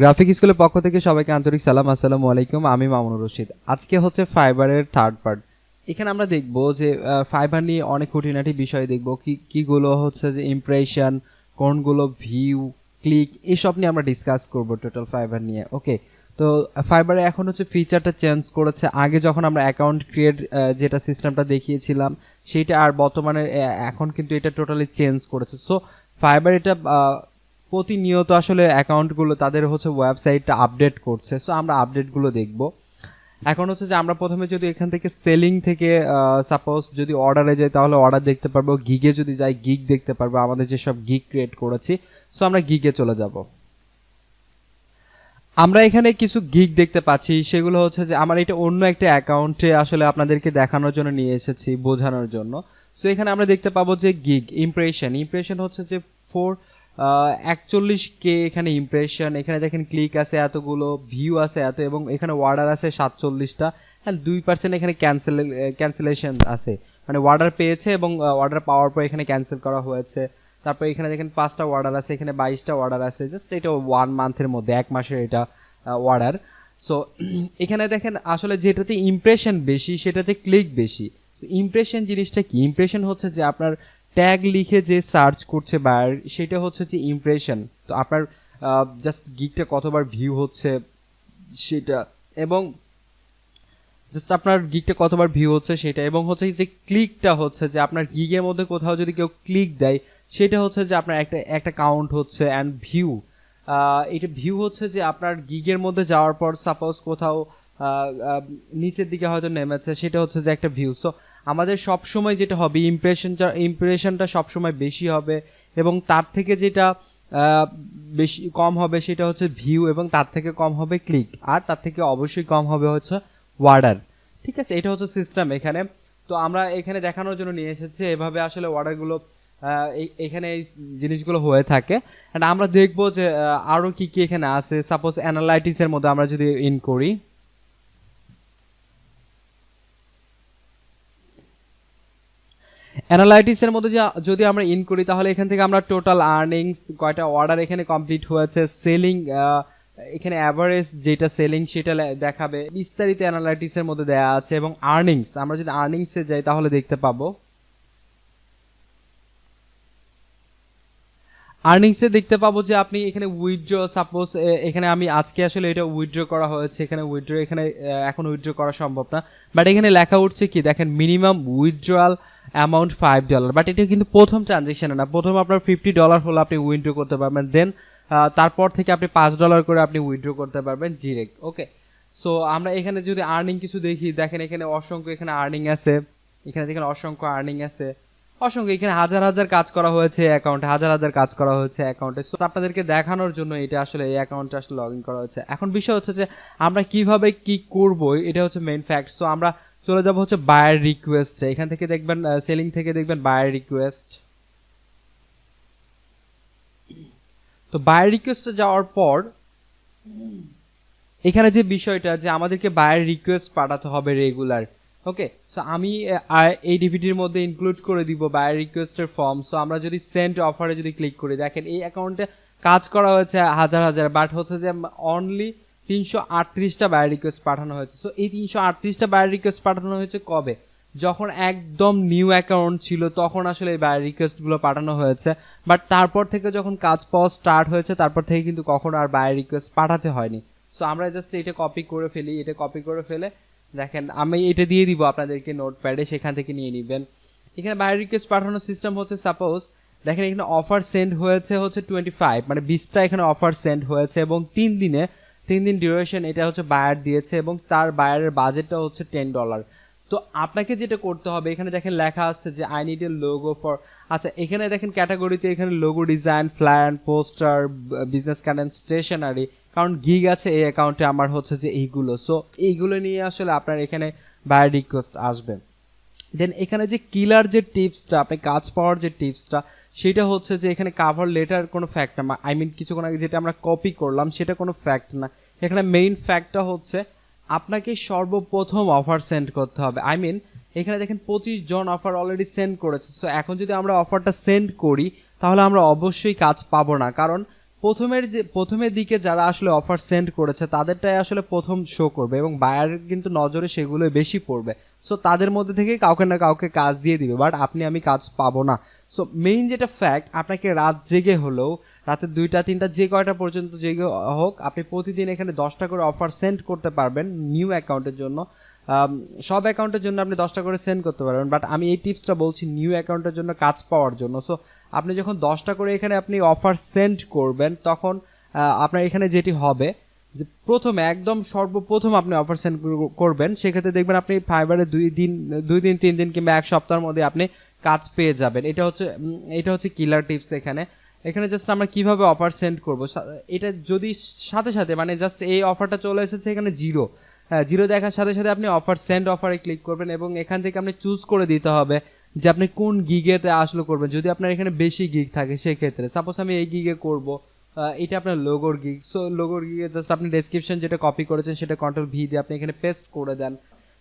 Graphic স্কুলের পক্ষ থেকে সবাইকে আন্তরিক সালাম, আসসালামু আলাইকুম। আমি মামুনুর রশিদ। আজকে হচ্ছে ফাইবারের থার্ড পার্ট এখানে আমরা দেখব যে ফাইবার নিয়ে অনেক খুঁটিনাটি বিষয় দেখব। কি, কীগুলো হচ্ছে যে ইমপ্রেশন কোনগুলো ভিউ ক্লিক এসব নিয়ে আমরা ডিসকাস করব টোটাল ফাইবার নিয়ে ওকে তো ফাইবারে এখন হচ্ছে ফিচারটা চেঞ্জ করেছে। আগে যখন আমরা অ্যাকাউন্ট ক্রিয়েট যেটা সিস্টেমটা দেখিয়েছিলাম, সেটা আর বর্তমানে এখন কিন্তু এটা টোটালি চেঞ্জ করেছে। সো ফাইবার এটা প্রতিনিয়ত আসলে অ্যাকাউন্টগুলো তাদের হচ্ছে ওয়েবসাইটটা আপডেট করছে। সো আমরা আপডেটগুলো দেখব। এখন হচ্ছে যে আমরা প্রথমে যদি এখান থেকে সেলিং থেকে সাপোজ যদি অর্ডারে যাই, তাহলে অর্ডার দেখতে পারব। গিগে যদি যাই, গিগ দেখতে পারব। আমাদের যেসব গিগ ক্রিয়েট করেছি। সো আমরা গিগে চলে যাব। আমরা এখানে কিছু গিগ দেখতে পাচ্ছি। সেগুলো হচ্ছে যে আমার এটা অন্য একটা অ্যাকাউন্টে আসলে আপনাদেরকে দেখানোর জন্য নিয়ে এসেছি, বোঝানোর জন্য। সো এখানে আমরা দেখতে পাবো যে গিগ, ইমপ্রেশন। ইমপ্রেশন হচ্ছে যে ফোর একচল্লিশ কে এখানে ইমপ্রেশন এখানে দেখেন ক্লিক আছে এতগুলো ভিউ আছে এত, এবং এখানে ওয়ার্ডার আছে সাতচল্লিশটা হ্যাঁ দুই পার্সেন্ট এখানে ক্যান্সেল ক্যান্সেলেশন আছে। মানে ওয়ার্ডার পেয়েছে এবং অর্ডার পাওয়ার পর এখানে ক্যান্সেল করা হয়েছে। তারপর এখানে দেখেন পাঁচটা অর্ডার আছে, এখানে বাইশটা অর্ডার আছে। জাস্ট এটা ওয়ান মান্থের মধ্যে, এক মাসের এটা অর্ডার সো এখানে দেখেন আসলে যেটাতে ইমপ্রেশন বেশি, সেটাতে ক্লিক বেশি। ইমপ্রেশন জিনিসটা কি? ইমপ্রেশন হচ্ছে যে আপনার ট্যাগ লিখে যে সার্চ করছে বায়ার সেটা হচ্ছে যে ইমপ্রেশন তো আপনার জাস্ট গিকটা কতবার ভিউ হচ্ছে সেটা, এবং জাস্ট আপনার গিকটা কতবার ভিউ হচ্ছে সেটা, এবং হচ্ছে যে ক্লিকটা হচ্ছে যে আপনার গিগের মধ্যে কোথাও যদি কেউ ক্লিক দেয়, সেটা হচ্ছে যে আপনার একটা একটা কাউন্ট হচ্ছে অ্যান্ড ভিউ এটা ভিউ হচ্ছে যে আপনার গিগের মধ্যে যাওয়ার পর সাপোজ কোথাও নিচের দিকে হয়তো নেমেছে, সেটা হচ্ছে যে একটা ভিউ সো আমাদের সব সময় যেটা হবে ইমপ্রেশনটা ইমপ্রেশনটা সব সময় বেশি হবে এবং তার থেকে যেটা বেশি কম হবে সেটা হচ্ছে ভিউ এবং তার থেকে কম হবে ক্লিক আর তার থেকে অবশ্যই কম হবে হচ্ছে ওয়ার্ডার ঠিক আছে? এটা হচ্ছে সিস্টেম এখানে। তো আমরা এখানে দেখানোর জন্য নিয়ে এসেছি এভাবে আসলে অর্ডারগুলো এখানে এই জিনিসগুলো হয়ে থাকে। And আমরা দেখব যে আরও আরও কি কি এখানে আছে। সাপোজ অ্যানালাইটিসের মধ্যে আমরা যদি ইন করি। অ্যানালাইটিসের মধ্যে যদি আমরা ইন করি, তাহলে এখান থেকে আমরা টোটাল আর্নিংস কয়টা অর্ডার এখানে কমপ্লিট হয়েছে সেলিং এখানে অ্যাভারেজ যেটা সেলিং সেটা দেখাবে। বিস্তারিত অ্যানালাইটিসের মধ্যে দেয়া আছে এবং আর্নিংস আমরা যদি আর্নিংসে যাই তাহলে দেখতে পাবো। আর্নিংসে দেখতে পাবো যে আপনি এখানে উইথড্র সাপোজ এখানে আমি আজকে আসলে এটা উইথড্র করা হয়েছে, এখানে উইথড্র এখানে এখন উইথড্র করা সম্ভব না। বাট এখানে লেখা উঠছে কি? দেখেন minimum withdrawal amount five dollar but এটা কিন্তু প্রথম ট্রানজেকশনে না। প্রথম আপনার ফিফটি ডলার হলে আপনি উইথড্র করতে পারবেন। দেন তারপর থেকে আপনি পাঁচ ডলার করে আপনি উইথড্র করতে পারবেন ডিরেক্ট ওকে সো আমরা এখানে যদি আর্নিং কিছু দেখি, দেখেন এখানে অসংখ্য এখানে আর্নিং আছে। এখানে দেখেন অসংখ্য আর্নিং আছে। অসংখ্য এখানে হাজার হাজার কাজ করা হয়েছে অ্যাকাউন্টে হাজার হাজার কাজ করা হয়েছে অ্যাকাউন্টে সো আপনাদেরকে দেখানোর জন্য এটা আসলে এই অ্যাকাউন্টে আসলে লগ ইন করা হয়েছে। এখন বিষয় হচ্ছে যে, আমরা কীভাবে কি করব, এটা হচ্ছে মেইন ফ্যাক্ট সো আমরা চলে যাব হচ্ছে বায়ার রিকোয়েস্ট এখান থেকে দেখবেন সেলিং থেকে দেখবেন বায়ার রিকোয়েস্ট তো বায়ার রিকোয়েস্টে যাওয়ার পর, এখানে যে বিষয়টা যে আমাদেরকে বায়ার রিকোয়েস্ট পাঠাতে হবে রেগুলার ওকে সো আমি এই ডিভিডির মধ্যে ইনক্লুড করে দিব বায়ার রিকোয়েস্টের ফর্ম সো আমরা যদি সেন্ট অফারে যদি ক্লিক করি, দেখেন এই অ্যাকাউন্টে কাজ করা হয়েছে হাজার হাজার বাট হচ্ছে যে অনলি তিনশো আটত্রিশটা বায়ার রিকোয়েস্ট পাঠানো হয়েছে। সো এই তিনশো আটত্রিশটা বায়ার রিকোয়েস্ট পাঠানো হয়েছে কবে? যখন একদম নিউ অ্যাকাউন্ট ছিল, তখন আসলে এই বায়ার রিকোয়েস্টগুলো পাঠানো হয়েছে। বাট তারপর থেকে যখন কাজ পাওয়া স্টার্ট হয়েছে, তারপর থেকে কিন্তু কখনো আর বায়ার রিকোয়েস্ট পাঠাতে হয়নি। সো আমরা জাস্ট এটা কপি করে ফেলি, এটা কপি করে ফেলে। দেখেন, আমি এটা দিয়ে দিব আপনাদেরকে নোটপ্যাডে সেখান থেকে নিয়ে নেবেন। এখানে বায়ার রিকোয়েস্ট পাঠানোর সিস্টেম হচ্ছে সাপোজ দেখেন এখানে অফার সেন্ড হয়েছে হচ্ছে টোয়েন্টি ফাইভ মানে বিশটা এখানে অফার সেন্ড হয়েছে এবং তিন দিনে তিন দিন ডিউরেশন এটা হচ্ছে বায়ার দিয়েছে এবং তার বায়ারের বাজেটটা হচ্ছে টেন ডলার তো আপনাকে যেটা করতে হবে, এখানে দেখেন লেখা আসছে যে I need a logo for আচ্ছা এখানে দেখেন ক্যাটাগরিতে এখানে logo design flyer poster business card stationery কারণ গিগ আছে এই অ্যাকাউন্টে আমার হচ্ছে যে এইগুলো। সো এইগুলো নিয়ে আসলে আপনার এখানে বায়ার রিকোয়েস্ট আসবে। দেন এখানে যে কিলার যে টিপসটা আপনি কাজ পাওয়ার যে টিপসটা সেটা হচ্ছে যে এখানে কাভার লেটার কোনো ফ্যাক্ট না। আই মিন কিছুক্ষণ আগে যেটা আমরা কপি করলাম, সেটা কোনো ফ্যাক্ট না। এখানে মেইন ফ্যাক্টটা হচ্ছে আপনাকে সর্বপ্রথম অফার সেন্ড করতে হবে। আই মিন এখানে দেখেন পঁচিশ জন অফার অলরেডি সেন্ড করেছে। সো এখন যদি আমরা অফারটা সেন্ড করি, তাহলে আমরা অবশ্যই কাজ পাবো না। কারণ প্রথমের যে, প্রথমের দিকে যারা আসলে অফার সেন্ড করেছে, তাদেরটাই আসলে প্রথম শো করবে এবং বায়ার কিন্তু নজরে সেগুলোই বেশি পড়বে। সো তাদের মধ্যে থেকে কাউকে না কাউকে কাজ দিয়ে দিবে বাট আপনি আমি কাজ পাবো না। সো মেইন যেটা ফ্যাক্ট আপনাকে রাত জেগে হলেও, রাতে দুইটা, তিনটা, যে কয়টা পর্যন্ত জেগে হোক, আপনি প্রতিদিন এখানে দশটা করে অফার সেন্ড করতে পারবেন নিউ অ্যাকাউন্টের জন্য। সব অ্যাকাউন্টের জন্য আপনি দশটা করে সেন্ড করতে পারবেন বাট আমি এই টিপসটা বলছি নিউ অ্যাকাউন্টের জন্য কাজ পাওয়ার জন্য। সো আপনি যখন দশটা করে এখানে আপনি অফার সেন্ড করবেন, তখন আপনার এখানে যেটি হবে যে প্রথমে, একদম সর্বপ্রথম আপনি অফার সেন্ড করবেন, সেক্ষেত্রে দেখবেন আপনি ফাইবারে দুই দিন দুই দিন, তিন দিন কিংবা এক সপ্তাহের মধ্যে আপনি কাজ পেয়ে যাবেন। এটা হচ্ছে এটা হচ্ছে কিলার টিপস এখানে। এখানে জাস্ট আমরা কীভাবে অফার সেন্ড করব? এটা যদি সাথে সাথে মানে জাস্ট এই অফারটা চলে এসেছে এখানে জিরো হ্যাঁ জিরো দেখার সাথে সাথে আপনি অফার সেন্ড অফারে ক্লিক করবেন এবং এখান থেকে আপনি চুজ করে দিতে হবে যে আপনি কোন গিগেতে আসলে করবেন। যদি আপনার এখানে বেশি গিগ থাকে, সেক্ষেত্রে সাপোজ আমি এই গিগে করব এটা আপনার লোগোর গিগ সো লোগোর গিগে জাস্ট আপনি ডেসক্রিপশন যেটা কপি করেছেন, সেটা কন্ট্রোল ভি দিয়ে আপনি এখানে পেস্ট করে দেন।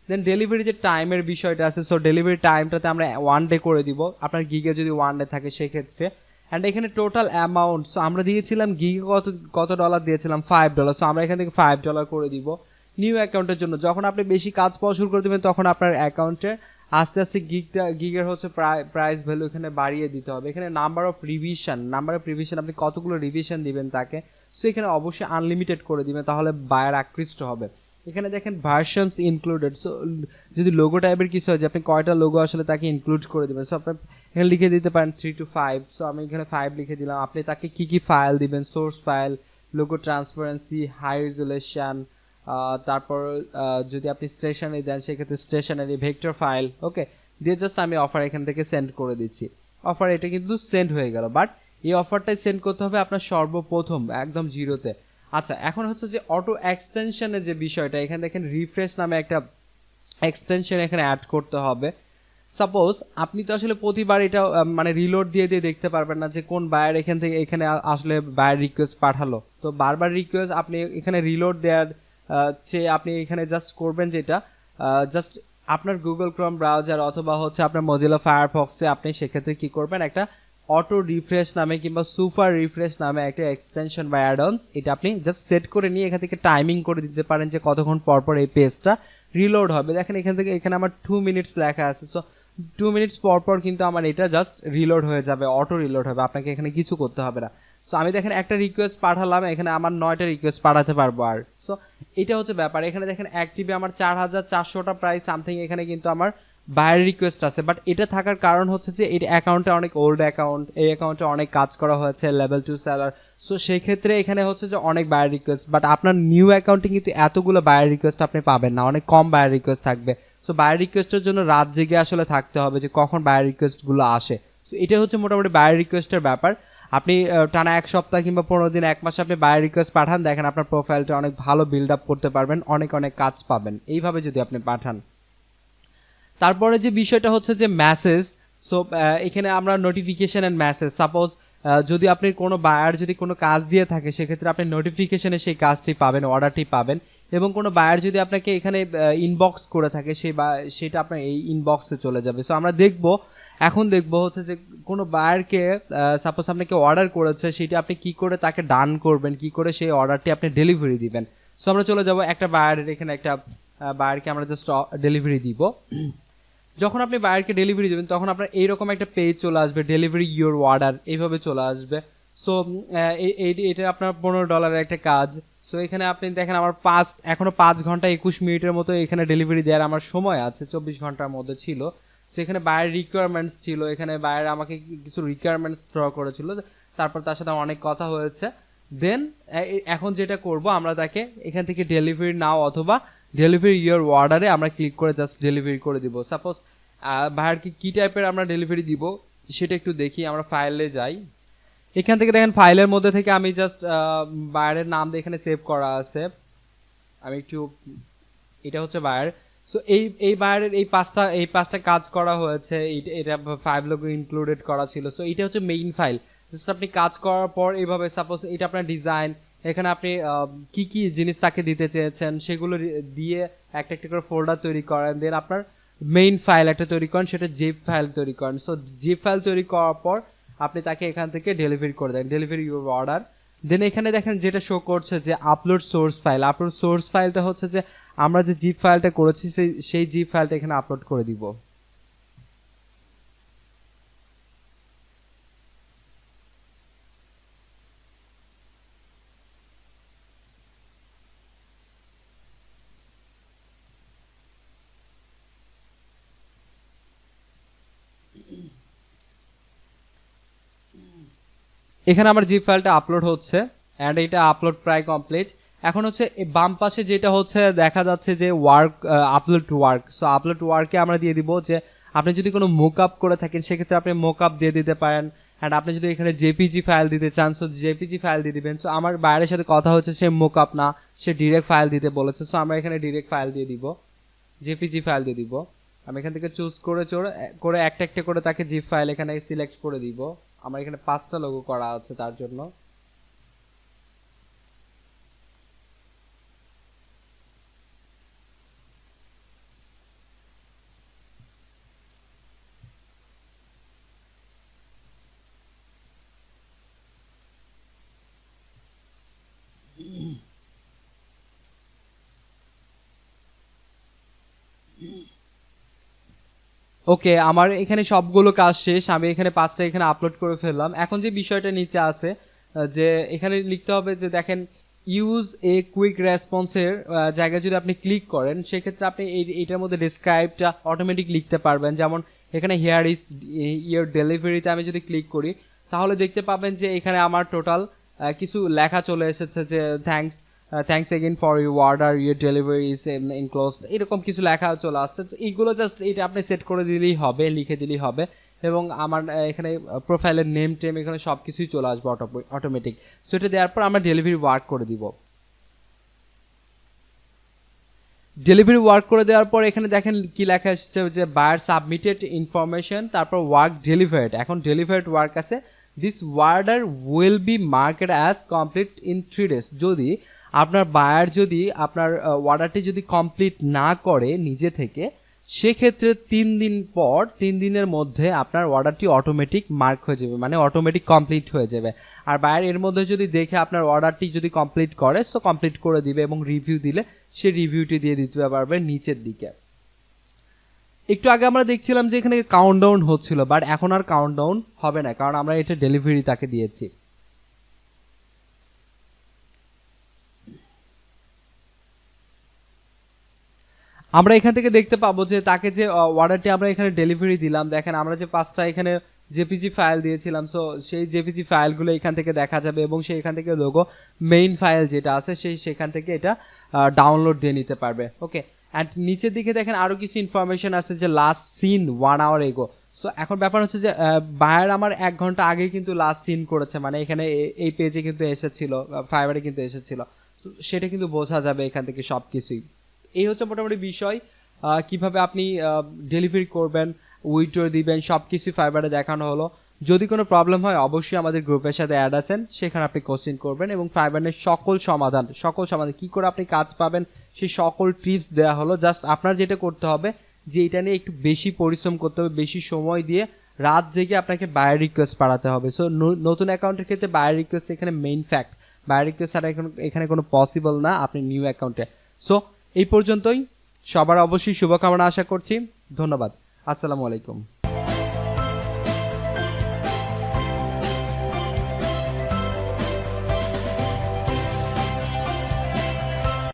দেন ডেলিভারি যে টাইমের বিষয়টা আছে সো ডেলিভারি টাইমটাতে আমরা ওয়ান ডে করে দিব। আপনার গিগে যদি ওয়ান ডে থাকে, সেক্ষেত্রে। অ্যান্ড এখানে টোটাল অ্যামাউন্ট সো আমরা দিয়েছিলাম গিগে কত কত ডলার দিয়েছিলাম? ফাইভ ডলার সো আমরা এখান থেকে ফাইভ ডলার করে দিব। নিউ অ্যাকাউন্টের জন্য। যখন আপনি বেশি কাজ পাওয়া শুরু করে দেবেন, তখন আপনার অ্যাকাউন্টে আস্তে আস্তে গিগটা গিগের হচ্ছে প্রায় প্রাইস ভ্যালু এখানে বাড়িয়ে দিতে হবে। এখানে number of revision number of revision আপনি কতগুলো রিভিশন দিবেন তাকে, সো এখানে অবশ্যই আনলিমিটেড করে দিবেন তাহলে বায়ার আকৃষ্ট হবে। এখানে দেখেন ভার্সনস ইনক্লুডেড সো যদি লোগো টাইপের কিছু হয়, যে আপনি কয়টা লোগো আসলে তাকে ইনক্লুড করে দিবেন। সো আপনি এখানে লিখে দিতে পারেন থ্রি টু ফাইভ সো আমি এখানে ফাইভ লিখে দিলাম। আপনি তাকে কী কী ফাইল দিবেন? Source file logo transparency high resolution তারপর যদি আপনি স্টেশনারি দেন, সেক্ষেত্রে স্টেশনারি ভেক্টর ফাইল ওকে দিয়ে জাস্ট আমি অফার এখান থেকে সেন্ড করে দিচ্ছি। অফার এটা কিন্তু সেন্ড হয়ে গেল বাট এই অফারটাই সেন্ড করতে হবে আপনার সর্বপ্রথম, একদম জিরোতে। আচ্ছা এখন হচ্ছে যে অটো এক্সটেনশনের যে বিষয়টা, এখানে দেখেন রিফ্রেশ নামে একটা এক্সটেনশন এখানে অ্যাড করতে হবে। সাপোজ আপনি তো আসলে প্রতিবার এটা মানে রিলোড দিয়ে দিয়ে দেখতে পারবেন না যে কোন বায়ার এখান থেকে, এখানে আসলে বায়ার রিকোয়েস্ট পাঠালো। তো বারবার রিকোয়েস্ট আপনি এখানে রিলোড দেওয়ার চেয়ে আপনি এখানে জাস্ট করবেন যেটা জাস্ট আপনার গুগল ক্রোম ব্রাউজার অথবা হচ্ছে আপনার মজিলা ফায়ারফক্সে আপনি সেক্ষেত্রে কি করবেন, একটা অটো রিফ্রেশ নামে কিংবা সুপার রিফ্রেশ নামে একটা এক্সটেনশন বা অ্যাডন্স এটা আপনি জাস্ট সেট করে নিয়ে এখান থেকে টাইমিং করে দিতে পারেন যে কতক্ষণ পর পর এই পেজটা রিলোড হবে। দেখেন এখান থেকে, এখানে আমার টু মিনিটস লেখা আছে সো টু মিনিটস পর পর কিন্তু আমার এটা জাস্ট রিলোড হয়ে যাবে অটো রিলোড হবে, আপনাকে এখানে কিছু করতে হবে না। সো আমি দেখেন একটা রিকোয়েস্ট পাঠালাম, এখানে আমার নয়টা রিকোয়েস্ট পাঠাতে পারব আর। সো এটা হচ্ছে ব্যাপার। এখানে দেখেন অ্যাক্টিভে আমার চার হাজার চারশোটা প্রায় সামথিং এখানে কিন্তু আমার বাইরের রিকোয়েস্ট আছে। বাট এটা থাকার কারণ হচ্ছে যে, এই অ্যাকাউন্টে অনেক ওল্ড অ্যাকাউন্ট এই অ্যাকাউন্টে অনেক কাজ করা হয়েছে লেভেল টু স্যালার সো সেই ক্ষেত্রে এখানে হচ্ছে যে, অনেক বায়ার রিকোয়েস্ট বাট আপনার নিউ অ্যাকাউন্টে কিন্তু এতগুলো বায়ার রিকোয়েস্ট আপনি পাবেন না। অনেক কম বায়ার রিকোয়েস্ট থাকবে। সো বায়ার রিকোয়েস্টের জন্য রাত জেগে আসলে থাকতে হবে যে, কখন বায়ার রিকোয়েস্টগুলো আসে। সো এটা হচ্ছে মোটামুটি বায়ার রিকোয়েস্টের ব্যাপার। আপনি টানা এক সপ্তাহ কিংবা পনেরো দিন, এক মাসে আপনি বায়ার রিকোয়েস্ট পাঠান, দেখেন আপনার প্রোফাইলটা অনেক ভালো বিল্ড আপ করতে পারবেন, অনেক অনেক কাজ পাবেন। এইভাবে যদি আপনি পাঠান। তারপরে যে বিষয়টা হচ্ছে যে মেসেজ সো এখানে আমরা নোটিফিকেশান অ্যান্ড মেসেজ সাপোজ যদি আপনি কোনো বায়ার যদি কোনো কাজ দিয়ে থাকে, সেক্ষেত্রে আপনি নোটিফিকেশনে সেই কাজটি পাবেন অর্ডারটি পাবেন। এবং কোনো বায়ার যদি আপনাকে এখানে ইনবক্স করে থাকে সেই বা, সেটা আপনার এই ইনবক্সে চলে যাবে। সো আমরা দেখব, এখন দেখব হচ্ছে যে কোনো বায়ারকে সাপোজ আপনাকে অর্ডার করেছে, সেটা আপনি কি করে তাকে ডান করবেন, কি করে সেই অর্ডারটি আপনি ডেলিভারি দিবেন। সো আমরা চলে যাব একটা বায়ারের এখানে একটা বায়ারকে আমরা জাস্ট ডেলিভারি দিব। যখন আপনি বায়ারকে ডেলিভারি দেবেন, তখন আপনার এইরকম একটা পেজ চলে আসবে ডেলিভারি ইউর অর্ডার এইভাবে চলে আসবে। সো এটা আপনার পনেরো ডলারের একটা কাজ। সো এখানে আপনি দেখেন আমার পাঁচ, এখনও পাঁচ ঘণ্টা একুশ মিনিটের মতো এখানে ডেলিভারি দেওয়ার আমার সময় আছে, চব্বিশ ঘণ্টার মধ্যে ছিল। সো এখানে বায়ার রিকোয়ারমেন্টস ছিল, এখানে বায়ার আমাকে কিছু রিকোয়ারমেন্টস ড্র করেছিল। তারপর তার সাথে অনেক কথা হয়েছে। দেন এখন যেটা করব, আমরা তাকে এখান থেকে ডেলিভারি নাও অথবা ডেলিভারি ইয়োর অর্ডারে আমরা ক্লিক করে জাস্ট ডেলিভারি করে দিব। সাপোজ বাহারকে কি টাইপের আমরা ডেলিভারি দিব, সেটা একটু দেখি, আমরা ফাইলে যাই। এখান থেকে দেখেন ফাইলের মধ্যে থেকে আমি জাস্ট বায়ারের নাম দিয়ে এখানে সেভ করা আছে। আমি একটু, এটা হচ্ছে বায়ার সো এই এই বায়ারের এই পাঁচটা এই পাঁচটা কাজ করা হয়েছে এটা ফাইভ লোগো ইনক্লুডেড করা ছিল। সো এটা হচ্ছে মেইন ফাইল জাস্ট আপনি কাজ করার পর এইভাবে সাপোজ এটা আপনার ডিজাইন এখানে আপনি কি কি জিনিস তাকে দিতে চেয়েছেন সেগুলো দিয়ে একটা একটা করে ফোল্ডার তৈরি করেন। দেন আপনার মেইন ফাইল একটা তৈরি করেন, সেটা জিপ ফাইল তৈরি করেন। সো জিপ ফাইল তৈরি করার পর আপনি তাকে এখান থেকে ডেলিভারি করে দেন ডেলিভারি ইউর অর্ডার দেন এখানে দেখেন যেটা শো করছে যে upload source file upload source ফাইলটা হচ্ছে যে আমরা যে জিপ ফাইলটা করেছি, সেই সেই জিপ ফাইলটা এখানে আপলোড করে দিব। এখানে আমার জিপ ফাইলটা আপলোড হচ্ছে অ্যান্ড এটা আপলোড প্রায় কমপ্লিট এখন হচ্ছে বাম পাশে যেটা হচ্ছে, দেখা যাচ্ছে যে work upload to work so upload to ওয়ার্কে আমরা দিয়ে দিব যে আপনি যদি কোনো মুক আপ করে থাকেন, সেক্ষেত্রে আপনি মুক আপ দিয়ে দিতে পারেন অ্যান্ড আপনি যদি এখানে জেপিজি ফাইল দিতে চান সো জেপিজি ফাইল দিয়ে দিবেন। সো আমার বাইরের সাথে কথা হচ্ছে, সে মুক আপ না, সে ডিরেক্ট ফাইল দিতে বলেছে। সো আমরা এখানে ডিরেক্ট ফাইল দিয়ে দিব জেপিজি ফাইল দিয়ে দিব। আমি এখান থেকে চুজ করে, চোর, করে একটা একটা করে তাকে জিপ ফাইল এখানে সিলেক্ট করে দিব। আমার এখানে পাঁচটা লোগো করা আছে তার জন্য। ওকে, আমার এখানে সবগুলো কাজ শেষ, আমি এখানে পাঁচটা এখানে আপলোড করে ফেললাম। এখন যে বিষয়টা নিচে আছে যে এখানে লিখতে হবে যে দেখেন ইউজ এ কুইক রেসপন্সের জায়গায় যদি আপনি ক্লিক করেন, সেক্ষেত্রে আপনি এই, এইটার মধ্যে ডিসক্রাইবটা অটোমেটিক লিখতে পারবেন। যেমন, এখানে হেয়ার ইজ ইয়ার ডেলিভারিতে আমি যদি ক্লিক করি, তাহলে দেখতে পাবেন যে এখানে আমার টোটাল কিছু লেখা চলে এসেছে যে thanks thanks again for you order your delivery is enclosed এরকম কিছু লেখা চলে আসছে। তো এইগুলো জাস্ট এটা আপনি সেট করে দিলেই হবে, লিখে দিলেই হবে। এবং আমার এখানে প্রোফাইলের নেম টেম এখানে সব কিছুই চলে আসবে অটোমেটিক সো এটা দেওয়ার পর আমরা ডেলিভারি ওয়ার্ক করে দিব। ডেলিভারি ওয়ার্ক করে দেওয়ার পর এখানে দেখেন কি লেখা এসেছে যে বায়ার সাবমিটেড ইনফরমেশন তারপর ওয়ার্ক ডেলিভার্ড এখন ডেলিভার্ড ওয়ার্ক আছে। This order will be marked as complete in three days যদি আপনার বায়ার যদি আপনার অর্ডারটি যদি কমপ্লিট না করে নিজে থেকে, সেক্ষেত্রে তিন দিন পর, তিন দিনের মধ্যে আপনার অর্ডারটি অটোমেটিক মার্ক হয়ে যাবে মানে অটোমেটিক কমপ্লিট হয়ে যাবে। আর বায়ার এর মধ্যে যদি দেখে আপনার অর্ডারটি যদি কমপ্লিট করে সো কমপ্লিট করে দিবে এবং রিভিউ দিলে, সে রিভিউটি দিয়ে দিতে পারবে নিচের দিকে। একটু আগে আমরা দেখছিলাম যে এখানে কাউন্টডাউন হচ্ছিল বাট এখন আর কাউন্টডাউন হবে না, কারণ আমরা এটা ডেলিভারি তাকে দিয়েছি। আমরা এখান থেকে দেখতে পাবো যে তাকে যে অর্ডারটি আমরা এখানে ডেলিভারি দিলাম, দেখেন আমরা যে পাঁচটা এখানে জেপিজি ফাইল দিয়েছিলাম সো সেই জেপিজি ফাইলগুলো এখান থেকে দেখা যাবে এবং সেই এখান থেকে লোগো মেইন ফাইল যেটা আছে সেই সেখান থেকে এটা ডাউনলোড দিয়ে নিতে পারবে ওকে অ্যান্ড নিচের দিকে দেখেন আরও কিছু ইনফরমেশন আছে যে last seen one hour ago so এখন ব্যাপার হচ্ছে যে বায়ার আমার এক ঘণ্টা আগেই কিন্তু লাস্ট সিন করেছে মানে এখানে এই পেজে কিন্তু এসেছিল ফাইবারে কিন্তু এসেছিল। সেটা কিন্তু বোঝা যাবে এখান থেকে সব কিছুই এই হচ্ছে মোটামুটি বিষয়। কীভাবে আপনি ডেলিভারি করবেন উইটোর দিবেন সব কিছুই ফাইবারে দেখানো হলো। যদি কোনো প্রবলেম হয়, অবশ্যই আমাদের গ্রুপের সাথে অ্যাড আছেন, সেখানে আপনি কোশ্চেন করবেন এবং ফাইবারের সকল সমাধান সকল সমাধান, কি করে আপনি কাজ পাবেন, সেই সকল টিপস দেওয়া হলো। জাস্ট আপনার যেটা করতে হবে, যে এটা নিয়ে একটু বেশি পরিশ্রম করতে হবে, বেশি সময় দিয়ে রাত জেগে আপনাকে বায়ার রিকোয়েস্ট পাঠাতে হবে। সো নতুন অ্যাকাউন্টের ক্ষেত্রে বায়ার রিকোয়েস্ট এখানে মেইন ফ্যাক্ট বায়ার রিকোয়েস্ট ছাড়া এখন, এখানে কোনো পসিবল না, আপনি নিউ অ্যাকাউন্টে সো এই পর্যন্তই। সবার অবশ্যই শুভকামনা আশা করছি। ধন্যবাদ। আসসালামু আলাইকুম।